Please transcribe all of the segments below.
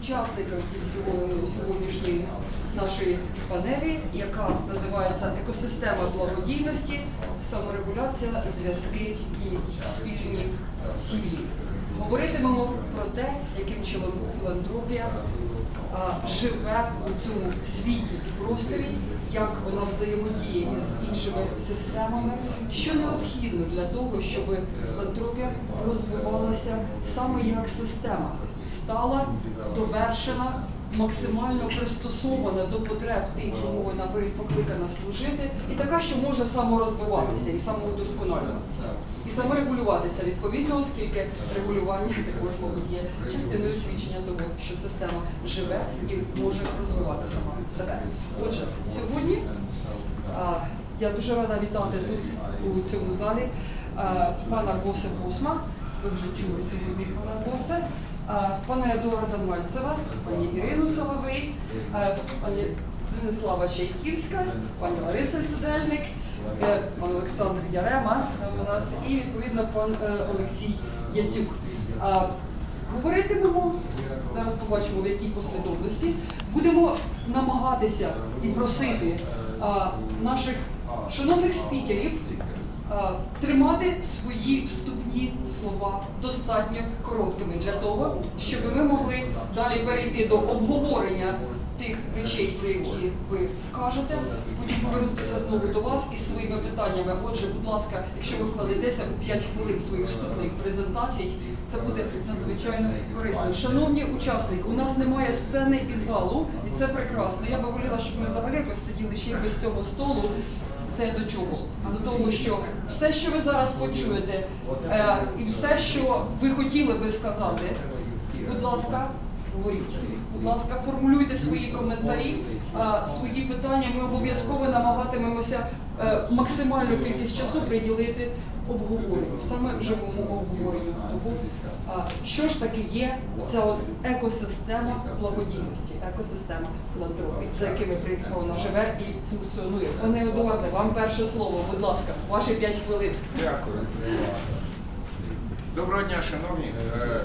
учасників сьогоднішньої нашої панелі, яка називається Екосистема благодійності, саморегуляція, зв'язки і спільні цілі. Говоритимемо про те, яким чином філантропія живе у цьому світі і просторі, як вона взаємодіє із іншими системами, що необхідно для того, щоб філантропія розвивалася саме як система, стала довершена, максимально пристосована до потреб тих, кому вона покликана служити, і така, що може саморозвиватися і самоудосконалюватися, і саморегулюватися відповідно, оскільки регулювання також, мабуть, є частиною свідчення того, що система живе і може розвивати сама себе. Отже, сьогодні я дуже рада вітати тут у цьому залі пана Госе Босма. Ви вже чули сьогодні пана Госе, пана Едуарда Мальцева, пані Ірину Соловей, а, пані Зинислава Чайківська, пані Лариса Сидельник, е, пан Олександр Ярема у нас і відповідно пан е, Олексій Яцюк. Говоритимемо, зараз побачимо в якій послідовності, будемо намагатися і просити наших шановних спікерів тримати свої вступні слова достатньо короткими для того, щоб ми могли далі перейти до обговорення тих речей, про які ви скажете, потім повернутися знову до вас із своїми питаннями. Отже, будь ласка, якщо ви вкладетеся у 5 хвилин своїх вступних презентацій, це буде надзвичайно корисно. Шановні учасники, у нас немає сцени і залу, і це прекрасно. Я би воліла, щоб ми взагалі якось сиділи ще й без цього столу. Це до чого? До того, що все, що ви зараз почуєте, е, і все, що ви хотіли би сказати, будь ласка, говоріть. Будь ласка, формулюйте свої коментарі, е, свої питання. Ми обов'язково намагатимемося е, максимальну кількість часу приділити обговоренню, саме живому обговоренню того, що ж таки є ця от екосистема благодійності, екосистема філантропії, за якими принципом вона живе і функціонує. Пане Едуарде, вам перше слово, будь ласка, ваші 5 хвилин. Дякую. Доброго дня, шановні. Е,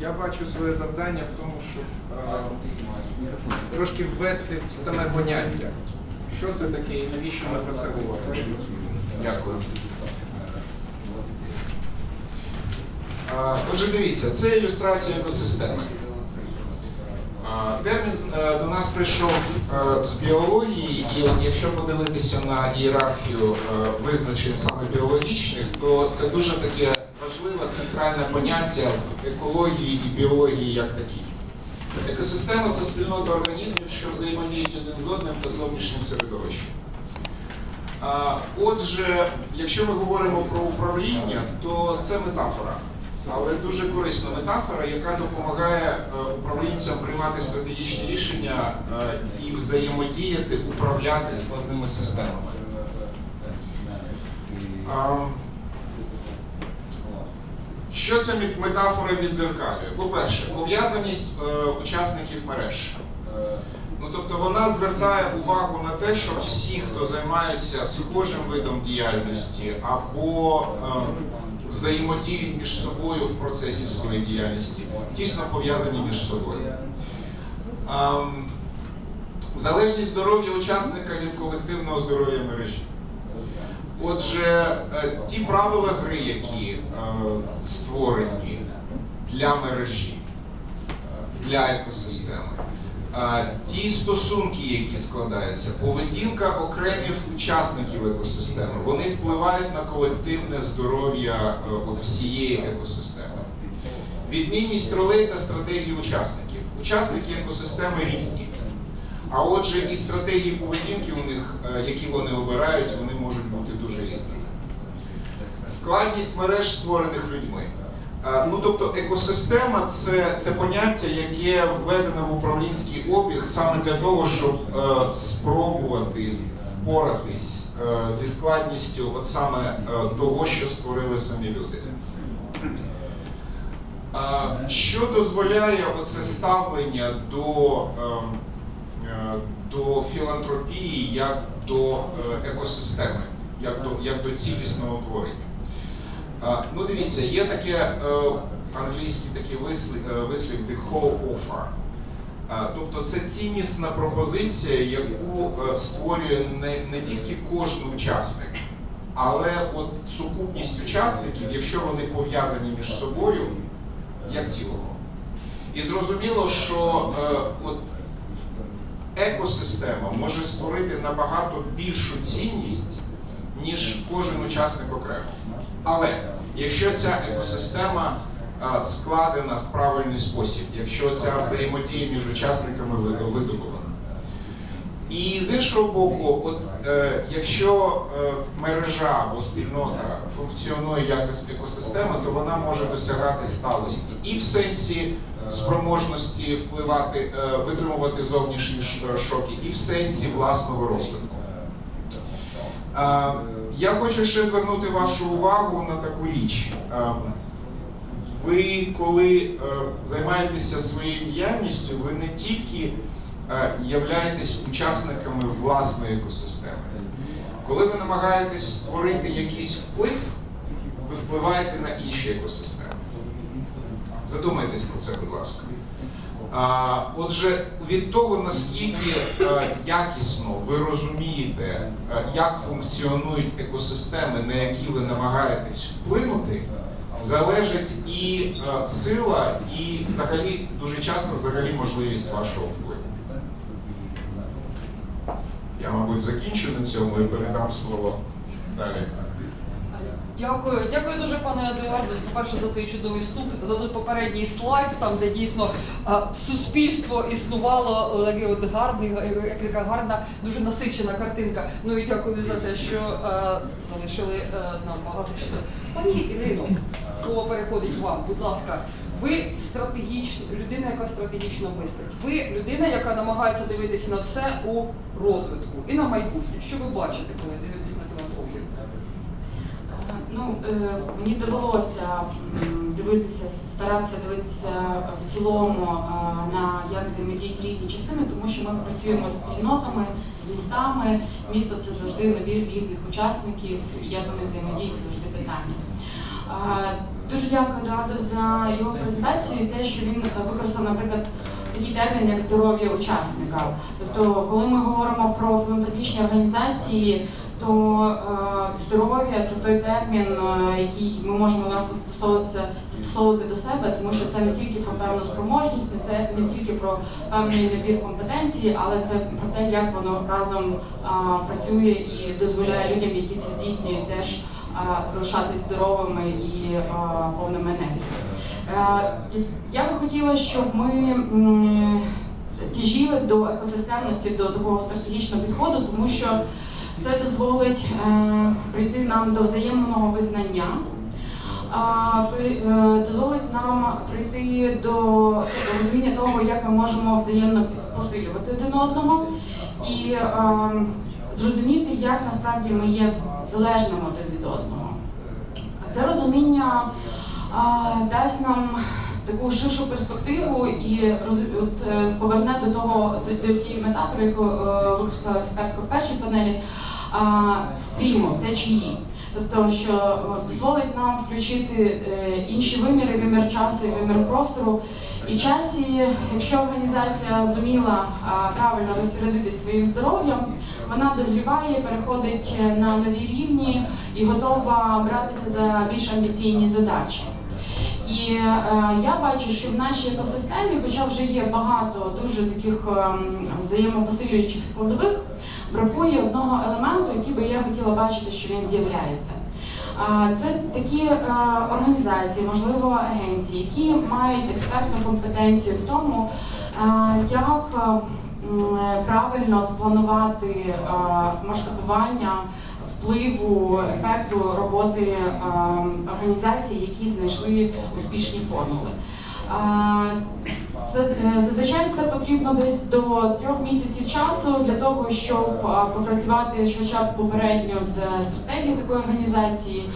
Я бачу своє завдання в тому, щоб е, трошки ввести в саме поняття. Що це таке і навіщо ми про це говоримо? Дякую. А, Отже, дивіться, це ілюстрація екосистеми. Термін е, до нас прийшов е, з біології, і якщо подивитися на ієрархію е, визначень саме біологічних, то це дуже таке важливе центральне поняття в екології і біології як такій. Екосистема це спільнота організмів, що взаємодіють один з одним та зовнішнім середовищем. Отже, якщо ми говоримо про управління, то це метафора, але дуже корисна метафора, яка допомагає е, управлінцям приймати стратегічні рішення е, і взаємодіяти, управляти складними системами. Що мет- метафора віддзеркалює? По-перше, пов'язаність е, учасників мереж. Ну, тобто вона звертає увагу на те, що всі, хто займаються схожим видом діяльності або взаємодіють між собою в процесі своєї діяльності, тісно пов'язані між собою. Залежність здоров'я учасника від колективного здоров'я мережі. Отже, е, ті правила гри, які е, створені для мережі, для екосистеми, е, ті стосунки, які складаються, поведінка окремих учасників екосистеми, вони впливають на колективне здоров'я е, всієї екосистеми. Відмінність ролей та стратегії учасників. Учасники екосистеми різні. А отже, і стратегії поведінки у них, е, які вони обирають, вони можуть бути дуже різними. Складність мереж створених людьми. Е, Ну, тобто екосистема це, це поняття, яке введено в управлінський обіг саме для того, щоб е, спробувати впоратись е, зі складністю от саме е, того, що створили самі люди. А, Що дозволяє оце ставлення до, ем, е, до філантропії як до е, екосистеми, як до, як до цілісного утворення? Ну, дивіться, є таке е, англійський такий вислів, е, вислів the whole offer. Тобто це ціннісна пропозиція, яку е, створює не, не тільки кожен учасник, але от сукупність учасників, якщо вони пов'язані між собою, як цілого. І зрозуміло, що е, от екосистема може створити набагато більшу цінність, ніж кожен учасник окремо. Але якщо ця екосистема складена в правильний спосіб, якщо ця взаємодія між учасниками видобувана. І з іншого боку, от, е, якщо е, мережа або спільнота функціонує як екосистема, то вона може досягати сталості і в сенсі спроможності впливати, е, витримувати зовнішні шоки, і в сенсі власного розвитку. Я хочу ще звернути вашу увагу на таку річ. Ви, коли е, займаєтеся своєю діяльністю, ви не тільки е, являєтесь учасниками власної екосистеми. Коли ви намагаєтесь створити якийсь вплив, ви впливаєте на інші екосистеми. Задумайтесь про це, будь ласка. Отже, від того, наскільки е, якісно ви розумієте, е, як функціонують екосистеми, на які ви намагаєтесь вплинути, залежить і е, сила, і взагалі дуже часто взагалі можливість вашого впливу. Я, мабуть, закінчу на цьому і передам слово далі. Дякую, дякую дуже, пане Едуарду. По-перше, за цей чудовий вступ, за той попередній слайд, там де дійсно а, суспільство існувало, такий от гарний, як така гарна, дуже насичена картинка. Ну і дякую за те, що залишили е, нам багато часу. Пані Ірино, слово переходить вам. Будь ласка, ви стратегічна людина, яка стратегічно мислить. Ви людина, яка намагається дивитися на все у розвитку і на майбутнє. Що ви бачите, коли дивитесь на? Ну, е, мені довелося дивитися, старатися дивитися в цілому е, на як взаємодіють різні частини, тому що ми працюємо з спільнотами, з містами. Місто це завжди набір різних учасників, як вони взаємодіють, завжди питання. Е, Дуже дякую Едуарду за його презентацію і те, що він використав, наприклад, такий термін, як здоров'я учасника. Тобто, коли ми говоримо про філантропічні організації, то е, здоров'я це той термін, е, який ми можемо легко застосовуватися застосовувати до себе, тому що це не тільки про певну спроможність, не те не тільки про певний набір компетенцій, але це про те, як воно разом е, працює і дозволяє людям, які це здійснюють, теж залишатись здоровими і повними енергії. Я би хотіла, щоб ми тяжіли до екосистемності, до такого стратегічного підходу, тому що це дозволить е, прийти нам до взаємного визнання, е, дозволить нам прийти до розуміння того, як ми можемо взаємно посилювати один одного і е, зрозуміти, як насправді ми є залежними один від одного. Це розуміння дасть нам таку ширшу перспективу і от, поверне до того до, тієї метафори, яку використала експертка в першій панелі стріму, течії. Тобто, що е, дозволить нам включити е, інші виміри, вимір часу вимір простору. І часі, якщо організація зуміла правильно розпорядитись своїм здоров'ям, вона дозріває, переходить е, на нові рівні і готова братися за більш амбіційні задачі. І е, я бачу, що в нашій екосистемі, хоча вже є багато дуже таких ем, взаємопосилюючих складових, бракує одного елементу, який би я хотіла бачити, що він з'являється. Це такі е, організації, можливо, агенції, які мають експертну компетенцію в тому, е, як е, правильно спланувати масштабування впливу ефекту роботи організацій, які знайшли успішні формули. Е, зазвичай це потрібно десь до трьох місяців часу для того, щоб попрацювати хоча б попередньо з стратегією такої організації,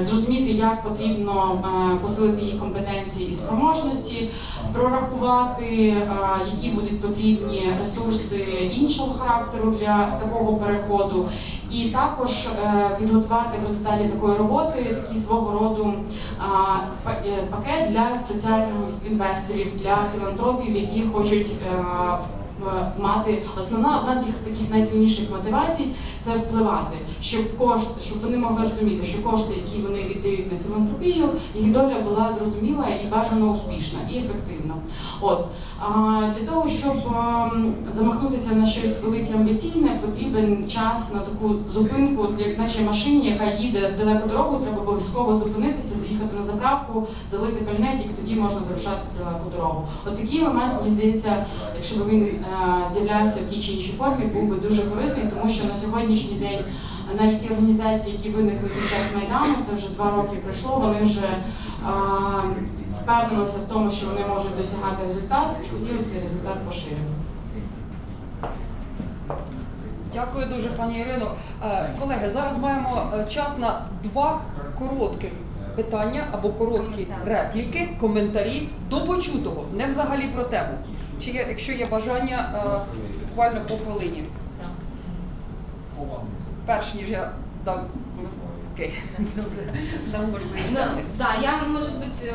зрозуміти, як потрібно е, посилити її компетенції і спроможності, прорахувати, які будуть потрібні ресурси іншого характеру для такого переходу, і також е, підготувати в результаті такої роботи такий свого роду е, пакет для соціальних інвесторів, для філантропів, які хочуть е, мати основна одна з їх таких найсильніших мотивацій це впливати, щоб кошт, щоб вони могли розуміти, що кошти, які вони віддають на філантропію, їх доля була зрозуміла і бажано успішна і ефективна. От а для того, щоб ем, замахнутися на щось велике амбіційне, потрібен час на таку зупинку, як наче машині, яка їде далеку дорогу, треба обов'язково зупинитися, заїхати на заправку, залити пальне, тільки тоді можна вирушати в далеку дорогу. От такий елемент, мені здається, якщо б він е, з'являвся в тій чи іншій формі, був би дуже корисний, тому що на сьогоднішній день навіть ті організації, які виникли під час майдану, це вже два роки пройшло, вони вже е, впевнилися в тому, що вони можуть досягати результат і хотіли цей результат поширювати. Дякую дуже, пані Ірино. Е, Колеги, зараз маємо е, час на два коротких питання або короткі репліки, коментарі до почутого, не взагалі про тему Чи є, якщо є бажання, е, буквально по хвилині. Перш ніж я дам. Окей, добре, дам Ну, можливість. да, я, может быть, э,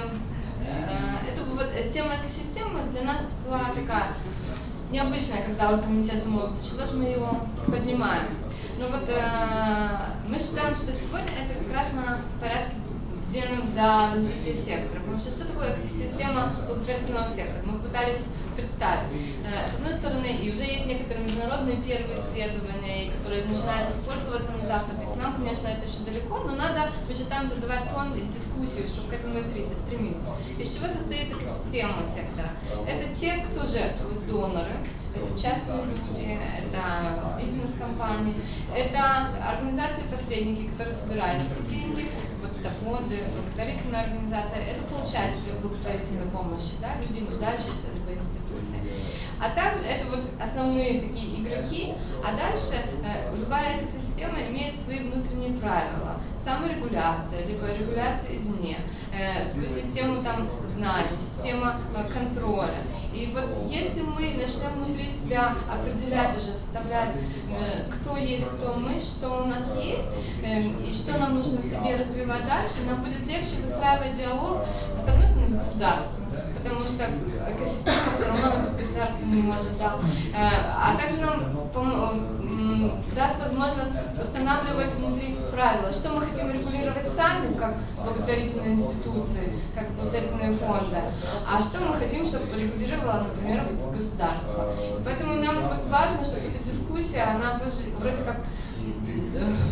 э, это вот э, тема экосистемы для нас была такая необычная, когда оргкомитет думал, для чего же мы его поднимаем. Но вот э, мы считаем, что сегодня это как раз на порядке денном для развития сектора. Потому что что такое экосистема благотворительного сектора? Мы пытались представить. Э, С одной стороны, и уже есть некоторые международные первые исследования, которые начинают использоваться на Западе. К нам, конечно, это еще далеко, но надо, мы считаем, задавать тон дискуссию, чтобы к этому и стремиться. Из чего состоит экосистема сектора? Это те, кто жертвует доноры, это частные люди, это бизнес-компании, это организации-посредники, которые собирают эти деньги, это фонды, благотворительная организация, это получатели благотворительной помощи, да, люди, нуждающиеся либо институции. А также это вот основные такие игроки, а дальше э, любая экосистема имеет свои внутренние правила, саморегуляция, либо регуляция извне, э, свою систему там знаний, система э, контроля. И вот если мы начнем внутри себя определять уже, составлять, э, кто есть, кто мы, что у нас есть, э, и что нам нужно в себе развивать дальше, нам будет легче выстраивать диалог, с одной стороны, с государством, потому что экосистема все равно нам без государства не может, да. Э, А также нам пом- м, даст возможность устанавливать внутри правила, что мы хотим регулировать сами, как благотворительные институции, как благотворительные фонды, а что мы хотим, чтобы регулировало, например, вот государство. И поэтому нам вот важно, чтобы эта дискуссия, она вроде как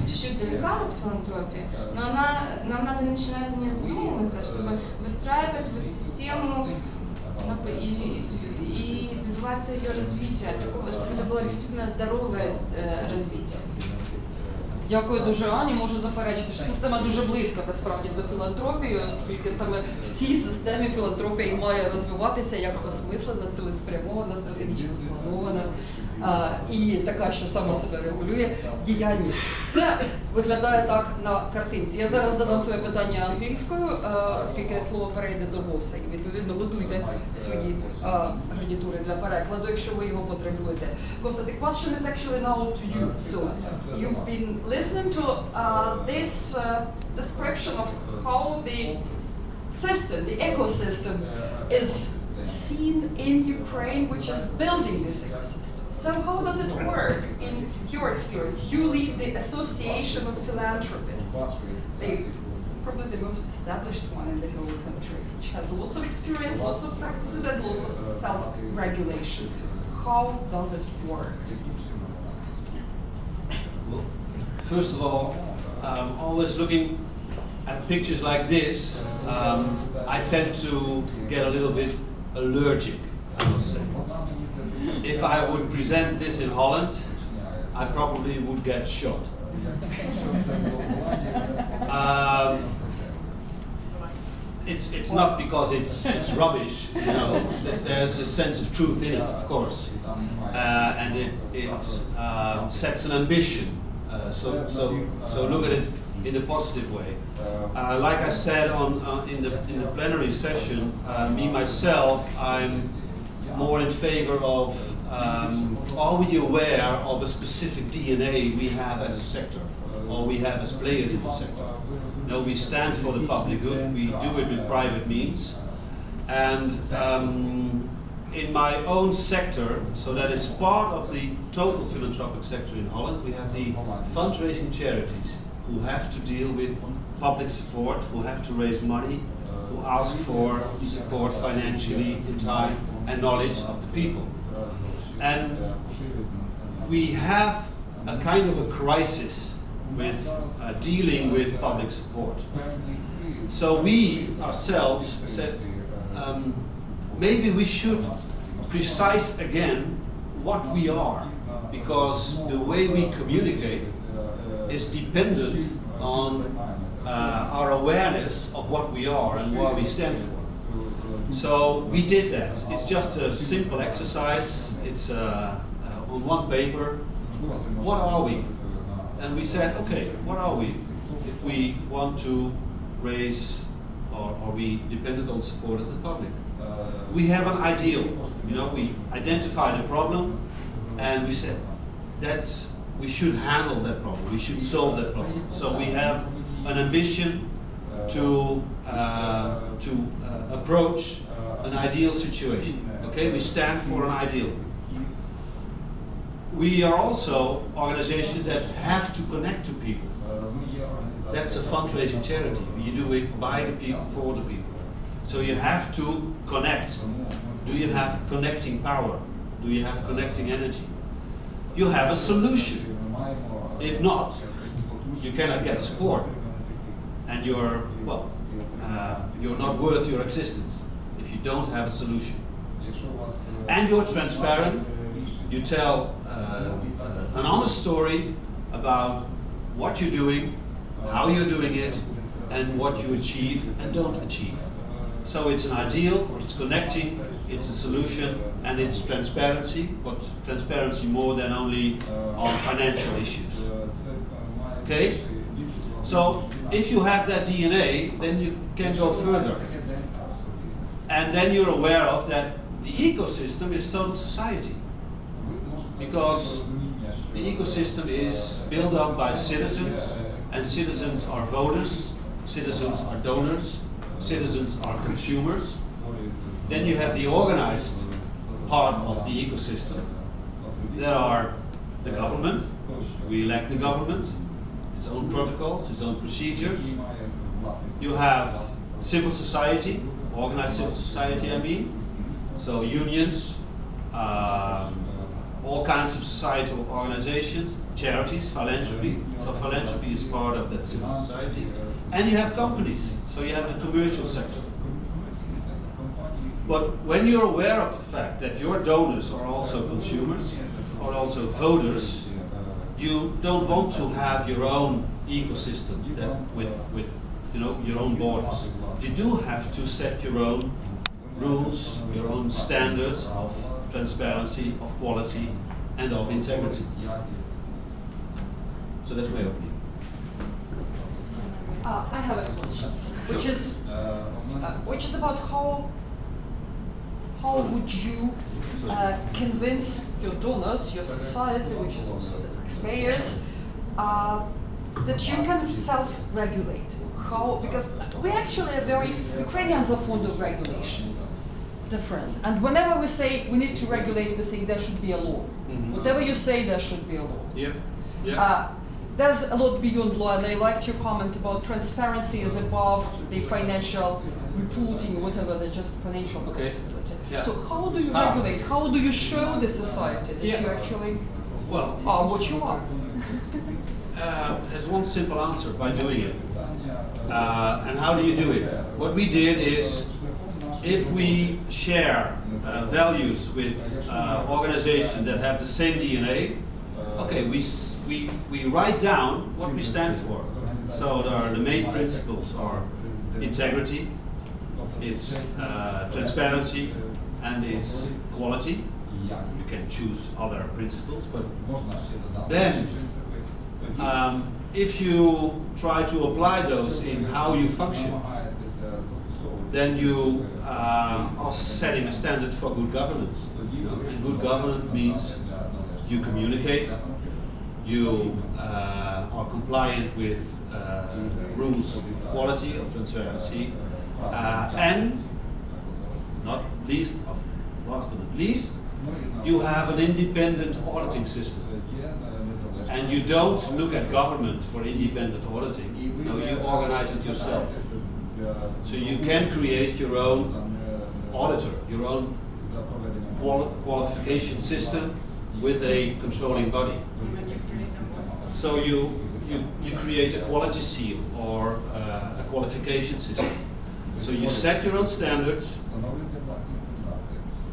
чуть-чуть далека от филантропии, но она, нам надо начинать не задумываться, чтобы выстраивать вот систему на- и, и добиваться ее развития, такого, чтобы это было действительно здоровое э, развитие. Дякую дуже Ані. Можу заперечити, що система дуже близька насправді до філантропії, оскільки саме в цій системі філантропія і має розвиватися як осмислена, цілеспрямована, стратегічно спланована а, і така, що сама себе регулює діяльність. Це виглядає так на картинці. Я зараз задам своє питання англійською, оскільки слово перейде до боса, і відповідно готуйте свої гарнітури для перекладу, якщо ви його потребуєте. Gosa, the question is actually now to you. So you've been listening to uh, this uh, description of how the system, the ecosystem, is seen in Ukraine, which is building this ecosystem. So how does it work in your experience? You lead the Association of Philanthropists. They probably the most established one in the whole country, which has lots of experience, lots of practices, and lots of self-regulation. How does it work? Well, first of all, um, always looking at pictures like this, um, I tend to get a little bit allergic, I must say. If I would present this in Holland, I probably would get shot. Um, it's, it's not because it's, it's rubbish, you know, th- there's a sense of truth in it, of course. Uh, and it, it um, sets an ambition. Uh, so, so, so look at it in a positive way. Uh, like I said on uh, in the in the plenary session, uh, me myself, I'm more in favor of. Um, are we aware of a specific DNA we have as a sector, or we have as players in the sector? No, we stand for the public good. We do it with private means, and um, in my own sector, so that is part of the total philanthropic sector in Holland, we have the fundraising charities who have to deal with public support, who have to raise money, who ask for support financially, in time, and knowledge of the people. And we have a kind of a crisis with uh, dealing with public support. So we ourselves said, um, maybe we should precise again what we are, because the way we communicate is dependent on uh, our awareness of what we are and what we stand for. So we did that. It's just a simple exercise. It's uh, uh, on one paper. What are we? And we said, okay, what are we? If we want to raise, or are we dependent on support of the public? We have an ideal. You know, we identified a problem, and we said that we should handle that problem. We should solve that problem. So we have an ambition to uh, to approach uh, an ideal situation. Okay, we stand for an ideal. We are also organizations that have to connect to people. That's a fundraising charity. You do it by the people for the people. So you have to connect. Do you have connecting power? Do you have connecting energy? You have a solution. If not, you cannot get support, and you're well, uh, you're not worth your existence if you don't have a solution. And you're transparent. You tell uh, uh, an honest story about what you're doing, how you're doing it, and what you achieve and don't achieve. So it's an ideal, it's connecting, it's a solution, and it's transparency, but transparency more than only on financial issues. Okay? So if you have that DNA, then you can go further. And then you're aware of that the ecosystem is total society. Because the ecosystem is built up by citizens, and citizens are voters, citizens are donors, citizens are consumers. Then you have the organized part of the ecosystem. There are the government, we elect the government, its own protocols, its own procedures. You have civil society, organized civil society, I mean. So unions, um, all kinds of societal organizations, charities, philanthropy. So philanthropy is part of that civil society. And you have companies, so you have the commercial sector. But when you're aware of the fact that your donors are also consumers, are also voters, you don't want to have your own ecosystem that with, with you know your own borders. You do have to set your own rules, your own standards of transparency, of quality, and of integrity. So that's my opinion. Uh, I have a question, which is uh, which is about how how would you uh, convince your donors, your society, which is also the taxpayers, uh, that you can self-regulate? How because we actually are very Ukrainians are fond of regulations, difference, and whenever we say we need to regulate, we say there should be a law. Mhm. Whatever you say, there should be a law. Yeah. Yeah. Uh, there's a lot beyond law, and I liked your comment about transparency is above the financial reporting, whatever, the just financial Okay. accountability. Yeah. So how do you Ah. regulate? How do you show the society that Yeah. you actually well, are what you want. uh, there's one simple answer by doing it. Uh, and how do you do it? What we did is, if we share uh, values with uh, organizations that have the same DNA, okay, we, we, we write down what we stand for. So there are the main principles are integrity, it's uh, transparency, and it's quality. Can choose other principles, but then um, if you try to apply those in how you function, then you uh, are setting a standard for good governance. And good governance means you communicate, you uh, are compliant with uh, rules of quality, of transparency, uh, and not least, of, last but not least, you have an independent auditing system. And you don't look at government for independent auditing. No, you organize it yourself. So you can create your own auditor, your own quali- qualification system with a controlling body. So you, you, you create a quality seal or uh, a qualification system. So you set your own standards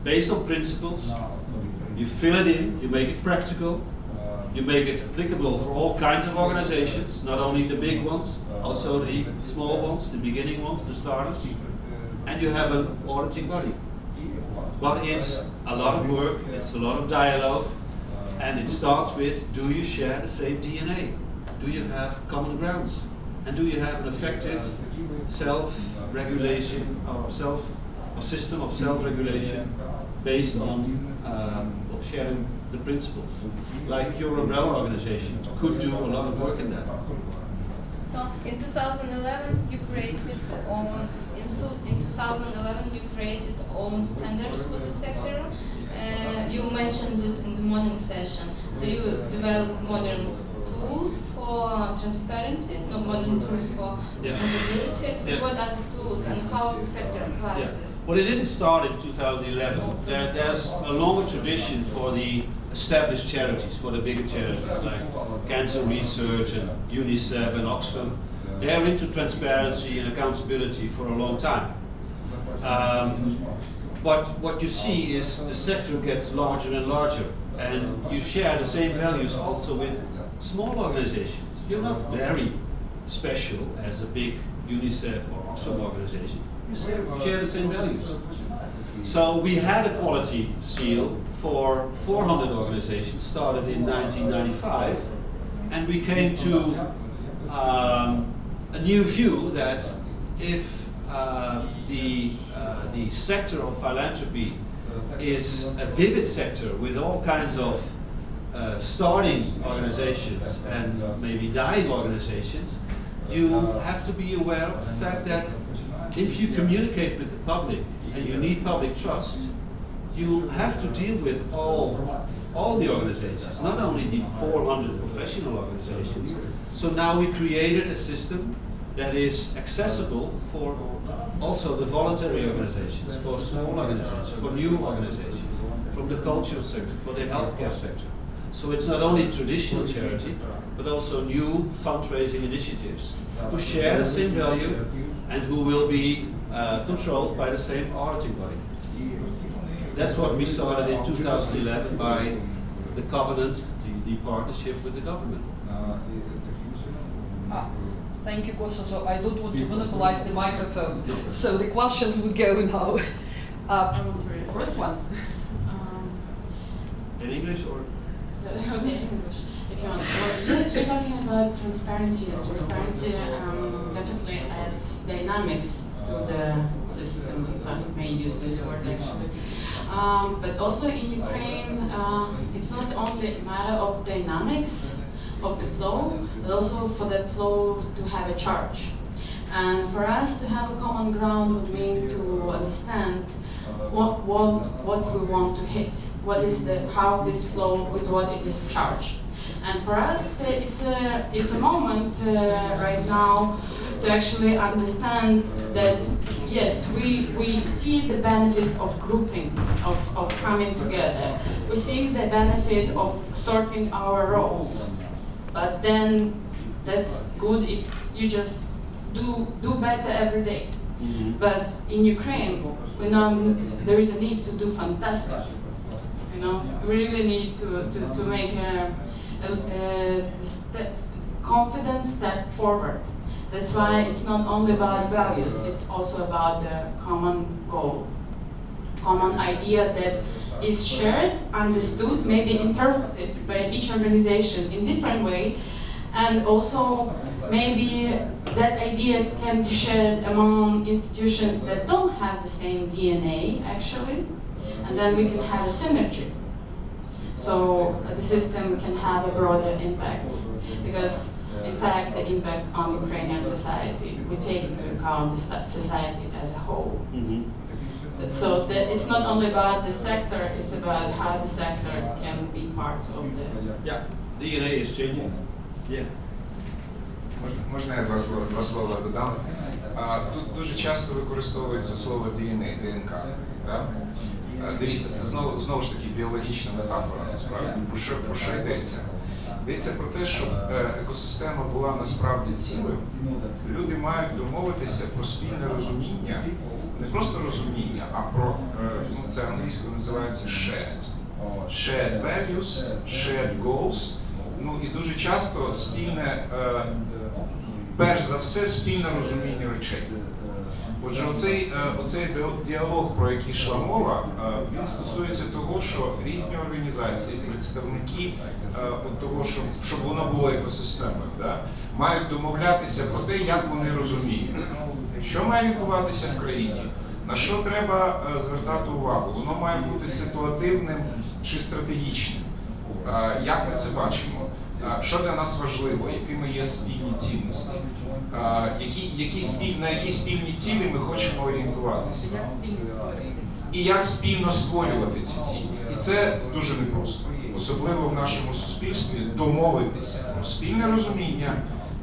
based on principles, you fill it in, you make it practical, you make it applicable for all kinds of organizations, not only the big ones, also the small ones, the beginning ones, the starters, and you have an auditing body. But it's a lot of work, it's a lot of dialogue, and it starts with do you share the same DNA? Do you have common grounds? And do you have an effective self regulation or self a system of self regulation based on um, sharing the principles? Like your umbrella organization could do a lot of work in that. So in 2011, you created own in, so, in 2011 you created own standards for the sector. Uh, you mentioned this in the morning session. So you develop modern tools for transparency, no modern tools for Yeah. accountability. Yeah. What are the tools and how the sector applies Yeah. Well, it didn't start in 2011. There, there's a longer tradition for the established charities, for the bigger charities like Cancer Research and UNICEF and Oxfam. They're into transparency and accountability for a long time. Um, but what you see is the sector gets larger and larger, and you share the same values also with small organizations. You're not very special as a big UNICEF or Oxfam organization. Share the same values. So we had a quality seal for 400 organizations, started in 1995, and we came to um, a new view that if uh, the, uh, the sector of philanthropy is a vivid sector with all kinds of uh, starting organizations and maybe dying organizations, you have to be aware of the fact that if you communicate with the public and you need public trust, you have to deal with all, all the organizations, not only the 400 professional organizations. So now we created a system that is accessible for also the voluntary organizations, for small organizations, for new organizations, from the cultural sector, for the healthcare sector. So it's not only traditional charity, but also new fundraising initiatives who share the same value and who will be uh, controlled by the same auditing body. That's what we started in 2011 by the covenant, the, the partnership with the government. Ah, Thank you, Kosa. So I don't want to monopolize the microphone, so the questions would go now. Uh, I will read it. first one. Um, In English or? Okay, English, if you want. Well, you're, you're talking about transparency. Transparency um, definitely adds dynamics to the system, if I may use this word actually. Um, but also in Ukraine, uh, it's not only a matter of dynamics of the flow, but also for that flow to have a charge. And for us to have a common ground would mean to understand what, what, what we want to hit, what is the, how this flow is what it is charged. And for us, it's a, it's a moment uh, right now to actually understand that yes, we, we see the benefit of grouping, of, of coming together. We see the benefit of sorting our roles. But then that's good if you just do, do better every day. Mm-hmm. But in Ukraine, we know there is a need to do fantastic. You know, we really need to, to, to make a, a, a step, confident step forward. That's why it's not only about values, it's also about the common goal, common idea that is shared, understood, maybe interpreted by each organization in different way, And also, maybe that idea can be shared among institutions that don't have the same DNA actually, and then we can have a synergy. So uh, the system can have a broader impact because in fact the impact on Ukrainian society, we take into account the so- society as a whole. Mhm. So that it's not only about the sector, it's about how the sector can be part of the Yeah, DNA is changing. Yeah. Можна, можна я два слова, два слова додам? А, тут дуже часто використовується слово DNA, ДНК. Да? А, дивіться, це знову, знову ж таки біологічна метафора насправді. Про що, про що йдеться? Йдеться про те, щоб е, екосистема була насправді цілим. Люди мають домовитися про спільне розуміння, не просто розуміння, а про е, ну, це англійською називається shared. Shared values, shared goals. Ну і дуже часто спільне, е, перш за все, спільне розуміння речей. Отже, оцей, е, оцей діалог, про який йшла мова, е, він стосується того, що різні організації, представники е, того, щоб, щоб воно було екосистемою, да, мають домовлятися про те, як вони розуміють, що має відбуватися в країні, на що треба звертати увагу. Воно має бути ситуативним чи стратегічним. Як ми це бачимо? Що для нас важливо, якими є спільні цінності? Які, які спіль, на які спільні цілі ми хочемо орієнтуватися? І як спільно створювати цю цінність? І це дуже непросто, особливо в нашому суспільстві, домовитися про спільне розуміння,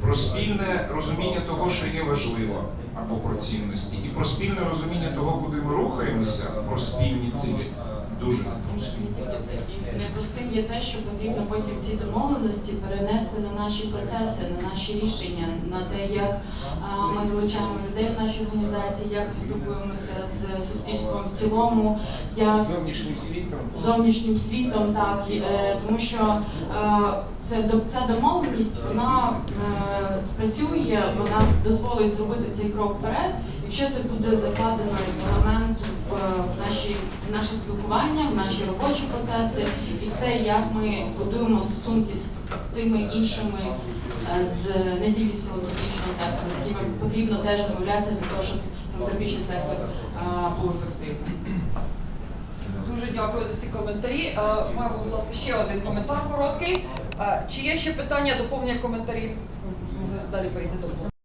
про спільне розуміння того, що є важливо, або про цінності, і про спільне розуміння того, куди ми рухаємося, про спільні цілі. Дуже непросто. І непростим є те, що потрібно потім ці домовленості перенести на наші процеси, на наші рішення, на те, як ми залучаємо людей в наші організації, як ми спілкуємося з суспільством в цілому, як Зовнішнім світом. зовнішнім світом, так і, е, тому що е, це ця домовленість вона е, спрацює, вона дозволить зробити цей крок вперед, якщо це буде закладено елемент в наші в наше спілкування, в наші робочі процеси і в те, як ми будуємо стосунки з тими іншими е, з не тільки з філантропічного сектору, з якими потрібно теж домовлятися для того, щоб філантропічний сектор е, був ефективним. Дуже дякую за ці коментарі. Е, Маємо, будь ласка, ще один коментар короткий. Чи є ще питання, доповнення коментарі? Далі перейти до